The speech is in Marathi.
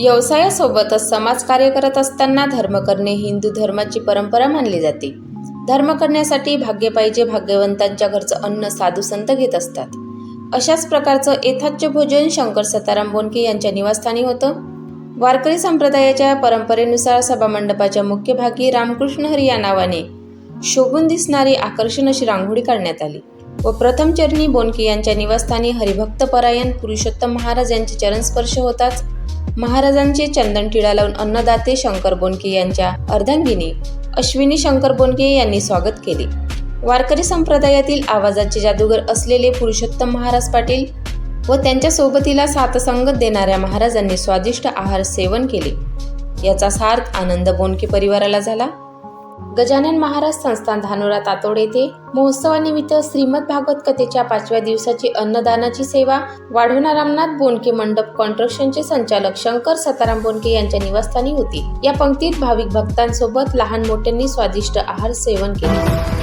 व्यवसायासोबतच समाजकार्य करत असताना धर्म करणे हिंदू धर्माची परंपरा मानली जाते. धर्म करण्यासाठी भाग्य पाहिजे भाग्यवंतांच्या घरचं अन्न साधू संत घेत असतात. अशाच प्रकारचं येथाच भोजन शंकर सताराम बोनके यांच्या निवासस्थानी होतं. वारकरी संप्रदायाच्या परंपरेनुसार सभामंडपाच्या मुख्य भागी रामकृष्ण हरी या नावाने शोभून दिसणारी आकर्षण अशी रांगोळी काढण्यात आली. व प्रथमचरणी बोनके यांच्या निवासस्थानी हरिभक्त परायण पुरुषोत्तम महाराज यांचे चरणस्पर्श होताच महाराजांचे चंदन टिळा लावून अन्नदाते शंकर बोनके यांच्या अर्धांगिनी अश्विनी शंकर बोनके यांनी स्वागत केले. वारकरी संप्रदायातील आवाजाचे जादूगर असलेले पुरुषोत्तम महाराज पाटील व त्यांच्या सोबतीला सातसंगत देणाऱ्या महाराजांनी स्वादिष्ट आहार सेवन केले. याचा सार्थ आनंद बोनके परिवाराला झाला. गजानन महाराज संस्थान धानोरा तातोड येथे महोत्सवानिमित्त श्रीमद भागवत कथेच्या पाचव्या दिवसाची अन्नदानाची सेवा वाढवणा रामनाथ बोनके मंडप कॉन्ट्रक्शनचे संचालक शंकर सताराम बोनके यांच्या निवासस्थानी होती. या पंक्तीत भाविक भक्तांसोबत लहान मोठ्यांनी स्वादिष्ट आहार सेवन केले.